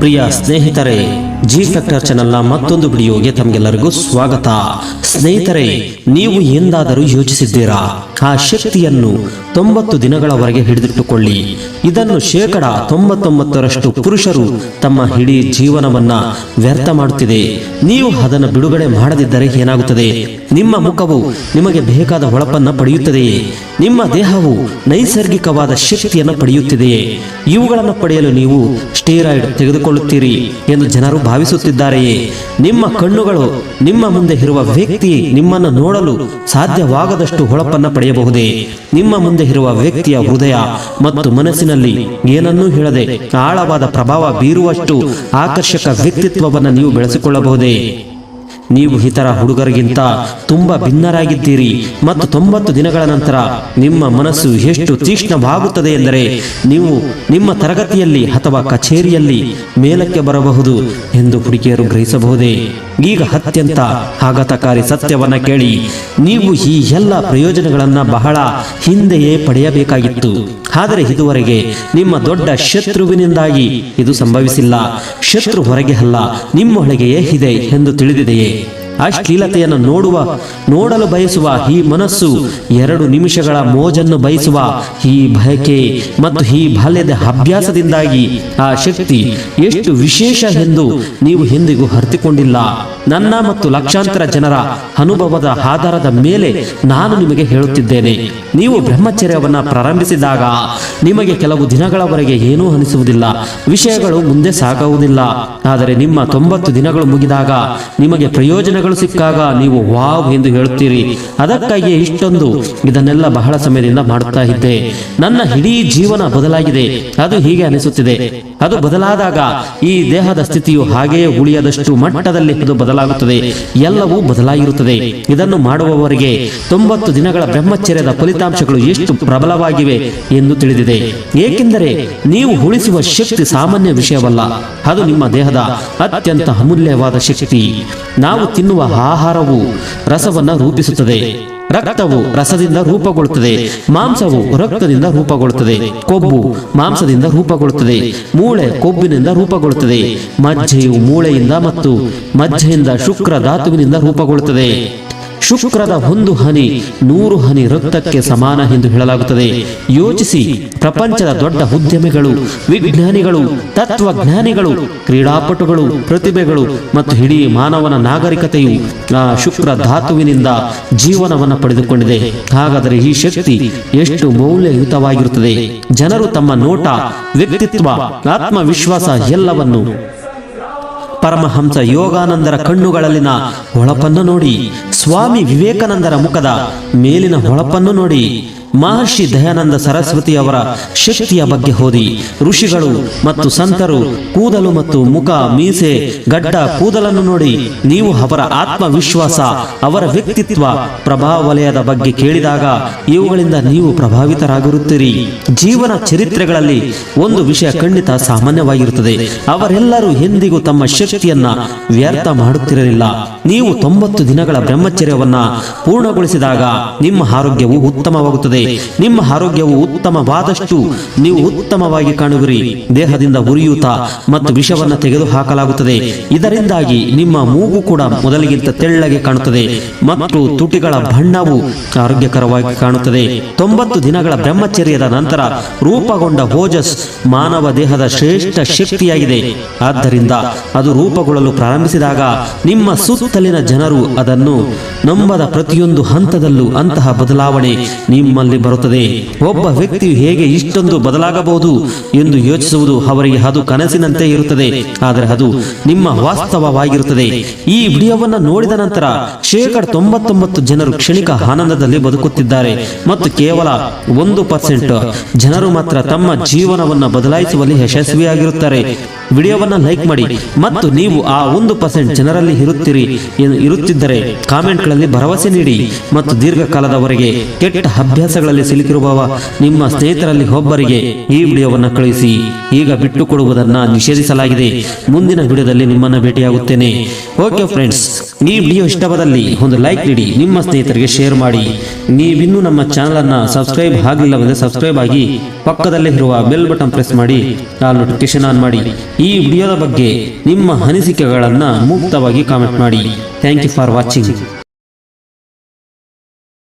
ಪ್ರಿಯ ಸ್ನೇಹಿತರೆ G factor ಚಾನೆಲ್ನ ಮತ್ತೊಂದು ವಿಡಿಯೋಗೆ ತಮಗೆಲ್ಲರಿಗೂ ಸ್ವಾಗತ. ಸ್ನೇಹಿತರೆ, ನೀವು ಎಂದಾದರೂ ಯೋಚಿಸಿದ್ದೀರಾ? ಆ ಶಕ್ತಿಯನ್ನು ತೊಂಬತ್ತು ದಿನಗಳವರೆಗೆ ಹಿಡಿದಿಟ್ಟುಕೊಳ್ಳಿ. ಇದನ್ನು ಶೇಕಡ ತೊಂಬತ್ತೊಂಬತ್ತರಷ್ಟು ಪುರುಷರು ತಮ್ಮ ಇಡೀ ಜೀವನವನ್ನ ವ್ಯರ್ಥ ಮಾಡುತ್ತಿದೆ. ನೀವು ಅದನ್ನು ಬಿಡುಗಡೆ ಮಾಡದಿದ್ದರೆ ಏನಾಗುತ್ತದೆ? ನಿಮ್ಮ ಮುಖವು ನಿಮಗೆ ಬೇಕಾದ ಹೊಳಪನ್ನ ಪಡೆಯುತ್ತದೆಯೇ? ನಿಮ್ಮ ದೇಹವು ನೈಸರ್ಗಿಕವಾದ ಶಕ್ತಿಯನ್ನು ಪಡೆಯುತ್ತಿದೆಯೇ? ಇವುಗಳನ್ನು ಪಡೆಯಲು ನೀವು ಸ್ಟೀರಾಯ್ಡ್ ತೆಗೆದುಕೊಳ್ಳುತ್ತೀರಿ ಎಂದು ಜನರು ಭಾವಿಸುತ್ತಿದ್ದಾರೆಯೇ? ನಿಮ್ಮ ಕಣ್ಣುಗಳು ನಿಮ್ಮ ಮುಂದೆ ಇರುವ ವ್ಯಕ್ತಿ ನಿಮ್ಮನ್ನು ನೋಡಲು ಸಾಧ್ಯವಾಗದಷ್ಟು ಹೊಳಪನ್ನು ಪಡೆಯಬಹುದೇ? ನಿಮ್ಮ ಮುಂದೆ ಇರುವ ವ್ಯಕ್ತಿಯ ಹೃದಯ ಮತ್ತು ಮನಸ್ಸಿನಲ್ಲಿ ಏನನ್ನೂ ಹೇಳದೆ ಆಳವಾದ ಪ್ರಭಾವ ಬೀರುವಷ್ಟು ಆಕರ್ಷಕ ವ್ಯಕ್ತಿತ್ವವನ್ನು ನೀವು ಬೆಳೆಸಿಕೊಳ್ಳಬಹುದೇ? ನೀವು ಇತರ ಹುಡುಗರಿಗಿಂತ ತುಂಬಾ ಭಿನ್ನರಾಗಿದ್ದೀರಿ ಮತ್ತು ತೊಂಬತ್ತು ದಿನಗಳ ನಂತರ ನಿಮ್ಮ ಮನಸ್ಸು ಎಷ್ಟು ತೀಕ್ಷ್ಣವಾಗುತ್ತದೆ ಎಂದರೆ ನೀವು ನಿಮ್ಮ ತರಗತಿಯಲ್ಲಿ ಅಥವಾ ಕಚೇರಿಯಲ್ಲಿ ಮೇಲಕ್ಕೆ ಬರಬಹುದು ಎಂದು ಹುಡುಗಿಯರು ಗ್ರಹಿಸಬಹುದೇ? ಈಗ ಅತ್ಯಂತ ಆಘಾತಕಾರಿ ಸತ್ಯವನ್ನ ಕೇಳಿ, ನೀವು ಈ ಎಲ್ಲ ಪ್ರಯೋಜನಗಳನ್ನು ಬಹಳ ಹಿಂದೆಯೇ ಪಡೆಯಬೇಕಾಗಿತ್ತು. ಆದರೆ ಇದುವರೆಗೆ ನಿಮ್ಮ ದೊಡ್ಡ ಶತ್ರುವಿನಿಂದಾಗಿ ಇದು ಸಂಭವಿಸಿಲ್ಲ. ಶತ್ರು ಹೊರಗೆ ಅಲ್ಲ ನಿಮ್ಮೊಳಗೆಯೇ ಇದೆ ಎಂದು ತಿಳಿದಿದೆಯೇ? ಅಶ್ಲೀಲತೆಯನ್ನು ನೋಡುವ, ನೋಡಲು ಬಯಸುವ ಈ ಮನಸ್ಸು ಎರಡು ನಿಮಿಷಗಳ ಮೋಜನ್ನು ಬಯಸುವ ಈ ಬಯಕೆ ಮತ್ತು ಈ ಬಾಲ್ಯದ ಅಭ್ಯಾಸದಿಂದಾಗಿ ಆ ಶಕ್ತಿ ಎಷ್ಟು ವಿಶೇಷ ಎಂದು ನೀವು ಎಂದಿಗೂ ಅರ್ಥಿಕೊಂಡಿಲ್ಲ ನನ್ನ ಮತ್ತು ಲಕ್ಷಾಂತರ ಜನರ ಅನುಭವದ ಆಧಾರದ ಮೇಲೆ ನಾನು ನಿಮಗೆ ಹೇಳುತ್ತಿದ್ದೇನೆ. ನೀವು ಬ್ರಹ್ಮಚರ್ಯವನ್ನ ಪ್ರಾರಂಭಿಸಿದಾಗ ನಿಮಗೆ ಕೆಲವು ದಿನಗಳವರೆಗೆ ಏನೂ ಅನಿಸುವುದಿಲ್ಲ. ವಿಷಯಗಳು ಮುಂದೆ ಸಾಗುವುದಿಲ್ಲ. ಆದರೆ ನಿಮ್ಮ ತೊಂಬತ್ತು ದಿನಗಳು ಮುಗಿದಾಗ ನಿಮಗೆ ಪ್ರಯೋಜನಗಳು ಸಿಕ್ಕಾಗ ನೀವು ವಾವ್ ಎಂದು ಹೇಳುತ್ತೀರಿ. ಅದಕ್ಕಾಗಿ ಇಷ್ಟೊಂದು ಇದನ್ನೆಲ್ಲ ಬಹಳ ಸಮಯದಿಂದ ಮಾಡುತ್ತಾ ಇದ್ದೆ. ನನ್ನ ಇಡೀ ಜೀವನ ಬದಲಾಗಿದೆ. ಅದು ಹೀಗೆ ಅನಿಸುತ್ತಿದೆ. ಅದು ಬದಲಾದಾಗ ಈ ದೇಹದ ಸ್ಥಿತಿಯು ಹಾಗೆಯೇ ಉಳಿಯದಷ್ಟು ಮಟ್ಟದಲ್ಲಿ ಅದು ಬದಲಾಗುತ್ತದೆ. ಎಲ್ಲವೂ ಬದಲಾಗಿರುತ್ತದೆ. ಇದನ್ನು ಮಾಡುವವರಿಗೆ ತೊಂಬತ್ತು ದಿನಗಳ ಬ್ರಹ್ಮಚರ್ಯದ ಫಲಿತಾಂಶಗಳು ಎಷ್ಟು ಪ್ರಬಲವಾಗಿವೆ ಎಂದು ತಿಳಿದಿದೆ. ಏಕೆಂದರೆ ನೀವು ಉಳಿಸುವ ಶಕ್ತಿ ಸಾಮಾನ್ಯ ವಿಷಯವಲ್ಲ. ಅದು ನಿಮ್ಮ ದೇಹದ ಅತ್ಯಂತ ಅಮೂಲ್ಯವಾದ ಶಕ್ತಿ. ನಾವು ತಿನ್ನುವ ಆಹಾರವು ರಸವನ್ನು ರೂಪಿಸುತ್ತದೆ. ರಕ್ತವು ರಸದಿಂದ ರೂಪಗೊಳ್ಳುತ್ತದೆ. ಮಾಂಸವು ರಕ್ತದಿಂದ ರೂಪಗೊಳ್ಳುತ್ತದೆ. ಕೊಬ್ಬು ಮಾಂಸದಿಂದ ರೂಪಗೊಳ್ಳುತ್ತದೆ. ಮೂಳೆ ಕೊಬ್ಬಿನಿಂದ ರೂಪಗೊಳ್ಳುತ್ತದೆ. ಮಜ್ಜೆಯು ಮೂಳೆಯಿಂದ ಮತ್ತು ಮಜ್ಜೆಯಿಂದ ಶುಕ್ರ ಧಾತುವಿನಿಂದ ರೂಪುಗೊಳ್ಳುತ್ತದೆ. ಶುಕ್ರದ ಒಂದು ಹನಿ ನೂರು ಹನಿ ರಕ್ತಕ್ಕೆ ಸಮಾನ ಎಂದು ಹೇಳಲಾಗುತ್ತದೆ. ಯೋಚಿಸಿ, ಪ್ರಪಂಚದ ದೊಡ್ಡ ಉದ್ಯಮಿಗಳು, ವಿಜ್ಞಾನಿಗಳು, ತತ್ವಜ್ಞಾನಿಗಳು, ಕ್ರೀಡಾಪಟುಗಳು, ಪ್ರತಿಭೆಗಳು ಮತ್ತು ಇಡೀ ಮಾನವನ ನಾಗರಿಕತೆಯು ಆ ಶುಕ್ರ ಧಾತುವಿನಿಂದ ಜೀವನವನ್ನು ಪಡೆದುಕೊಂಡಿದೆ. ಹಾಗಾದರೆ ಈ ಶಕ್ತಿ ಎಷ್ಟು ಮೌಲ್ಯಯುತವಾಗಿರುತ್ತದೆ? ಜನರು ತಮ್ಮ ನೋಟ, ವ್ಯಕ್ತಿತ್ವ, ಆತ್ಮವಿಶ್ವಾಸ ಎಲ್ಲವನ್ನು ಪರಮಹಂಸ ಯೋಗಾನಂದರ ಕಣ್ಣುಗಳಲ್ಲಿನ ಹೊಳಪನ್ನು ನೋಡಿ ಸ್ವಾಮಿ ವಿವೇಕಾನಂದರ ಮುಖದ ಮೇಲಿನ ಹೊಳಪನ್ನು ನೋಡಿ ಮಹರ್ಷಿ ದಯಾನಂದ ಸರಸ್ವತಿಯವರ ಶಕ್ತಿಯ ಬಗ್ಗೆ ಓದಿ. ಋಷಿಗಳು ಮತ್ತು ಸಂತರು, ಕೂದಲು ಮತ್ತು ಮುಖ, ಮೀಸೆ, ಗಡ್ಡ, ಕೂದಲನ್ನು ನೋಡಿ ನೀವು ಅವರ ಆತ್ಮವಿಶ್ವಾಸ, ಅವರ ವ್ಯಕ್ತಿತ್ವ, ಪ್ರಭಾವ ವಲಯದ ಬಗ್ಗೆ ಕೇಳಿದಾಗ ಇವುಗಳಿಂದ ನೀವು ಪ್ರಭಾವಿತರಾಗಿರುತ್ತೀರಿ. ಜೀವನ ಚರಿತ್ರೆಗಳಲ್ಲಿ ಒಂದು ವಿಷಯ ಖಂಡಿತ ಸಾಮಾನ್ಯವಾಗಿರುತ್ತದೆ. ಅವರೆಲ್ಲರೂ ಎಂದಿಗೂ ತಮ್ಮ ಶಕ್ತಿಯನ್ನ ವ್ಯರ್ಥ ಮಾಡುತ್ತಿರಲಿಲ್ಲ. ನೀವು ತೊಂಬತ್ತು ದಿನಗಳ ಬ್ರಹ್ಮಚರ್ಯವನ್ನ ಪೂರ್ಣಗೊಳಿಸಿದಾಗ ನಿಮ್ಮ ಆರೋಗ್ಯವು ಉತ್ತಮವಾಗುತ್ತದೆ. ನಿಮ್ಮ ಆರೋಗ್ಯವು ಉತ್ತಮವಾದಷ್ಟು ನೀವು ಉತ್ತಮವಾಗಿ ಕಾಣುವಿರಿ. ದೇಹದಿಂದ ಉರಿಯೂತ ಮತ್ತು ವಿಷವನ್ನು ತೆಗೆದು ಹಾಕಲಾಗುತ್ತದೆ ಇದರಿಂದಾಗಿ ನಿಮ್ಮ ಮೂಗು ಕೂಡ ಮೊದಲಿಗಿಂತ ತೆಳ್ಳಗೆ ಕಾಣುತ್ತದೆ ಮತ್ತು ತುಟಿಗಳ ಬಣ್ಣವು ಆರೋಗ್ಯಕರವಾಗಿ ಕಾಣುತ್ತದೆ. ತೊಂಬತ್ತು ದಿನಗಳ ಬ್ರಹ್ಮಚರ್ಯದ ನಂತರ ರೂಪಗೊಂಡ ಓಜಸ್ ಮಾನವ ದೇಹದ ಶ್ರೇಷ್ಠ ಶಕ್ತಿಯಾಗಿದೆ. ಆದ್ದರಿಂದ ಅದು ರೂಪಗೊಳ್ಳಲು ಪ್ರಾರಂಭಿಸಿದಾಗ ನಿಮ್ಮ ಸುತ್ತಲಿನ ಜನರು ಅದನ್ನು ನಂಬದ ಪ್ರತಿಯೊಂದು ಹಂತದಲ್ಲೂ ಅಂತಹ ಬದಲಾವಣೆ ನಿಮ್ಮಲ್ಲಿ ಬರುತ್ತದೆ. ಒಬ್ಬ ವ್ಯಕ್ತಿಯು ಹೇಗೆ ಇಷ್ಟೊಂದು ಬದಲಾಗಬಹುದು ಎಂದು ಯೋಚಿಸುವುದು ಅವರಿಗೆ ಅದು ಕನಸಿನಂತೆ ಇರುತ್ತದೆ. ಆದರೆ ಅದು ನಿಮ್ಮ ವಾಸ್ತವವಾಗಿರುತ್ತದೆ. ಈ ವಿಡಿಯೋವನ್ನು ನೋಡಿದ ನಂತರ ಶೇಕಡ ತೊಂಬತ್ತೊಂಬತ್ತು ಜನರು ಕ್ಷಣಿಕ ಆನಂದದಲ್ಲಿ ಬದುಕುತ್ತಿದ್ದಾರೆ. ಮತ್ತು ಕೇವಲ ಒಂದು ಪರ್ಸೆಂಟ್ ಜನರು ಮಾತ್ರ ತಮ್ಮ ಜೀವನವನ್ನು ಬದಲಾಯಿಸುವಲ್ಲಿ ಯಶಸ್ವಿಯಾಗಿರುತ್ತಾರೆ. ವಿಡಿಯೋವನ್ನ ಲೈಕ್ ಮಾಡಿ ಮತ್ತು ನೀವು ಆ ಒಂದು ಪರ್ಸೆಂಟ್ ಜನರಲ್ಲಿ ಇರುತ್ತೀರಿ ಇರುತ್ತಿದ್ದರೆ ಕಾಮೆಂಟ್ಗಳಲ್ಲಿ ಭರವಸೆ ನೀಡಿ ಮತ್ತು ದೀರ್ಘಕಾಲದವರೆಗೆ ಕೆಟ್ಟ ಅಭ್ಯಾಸಗಳಲ್ಲಿ ಸಿಲುಕಿರುವ ನಿಮ್ಮ ಸ್ನೇಹಿತರಲ್ಲಿ ಒಬ್ಬರಿಗೆ ಈ ವಿಡಿಯೋವನ್ನು ಕಳುಹಿಸಿ ಈಗ ಬಿಟ್ಟುಕೊಡುವುದನ್ನು ನಿಷೇಧಿಸಲಾಗಿದೆ. ಮುಂದಿನ ವಿಡಿಯೋದಲ್ಲಿ ನಿಮ್ಮನ್ನು ಭೇಟಿಯಾಗುತ್ತೇನೆ. ಓಕೆ ಫ್ರೆಂಡ್ಸ್ ಈ ವಿಡಿಯೋ ಇಷ್ಟವಾದಲ್ಲಿ ಒಂದು ಲೈಕ್ ನೀಡಿ, ನಿಮ್ಮ ಸ್ನೇಹಿತರಿಗೆ ಶೇರ್ ಮಾಡಿ. ನೀವಿನ್ನೂ ನಮ್ಮ ಚಾನಲನ್ನು ಸಬ್ಸ್ಕ್ರೈಬ್ ಆಗಿಲ್ಲವೆಂದರೆ ಸಬ್ಸ್ಕ್ರೈಬ್ ಆಗಿ ಪಕ್ಕದಲ್ಲೇ ಇರುವ ಬೆಲ್ ಬಟನ್ ಪ್ರೆಸ್ ಮಾಡಿ ಆ ನೋಟಿಫಿಕೇಶನ್ ಆನ್ ಮಾಡಿ. ಈ ವಿಡಿಯೋದ ಬಗ್ಗೆ ನಿಮ್ಮ ಅನಿಸಿಕೆಗಳನ್ನು ಮುಕ್ತವಾಗಿ ಕಾಮೆಂಟ್ ಮಾಡಿ. Thank you for watching.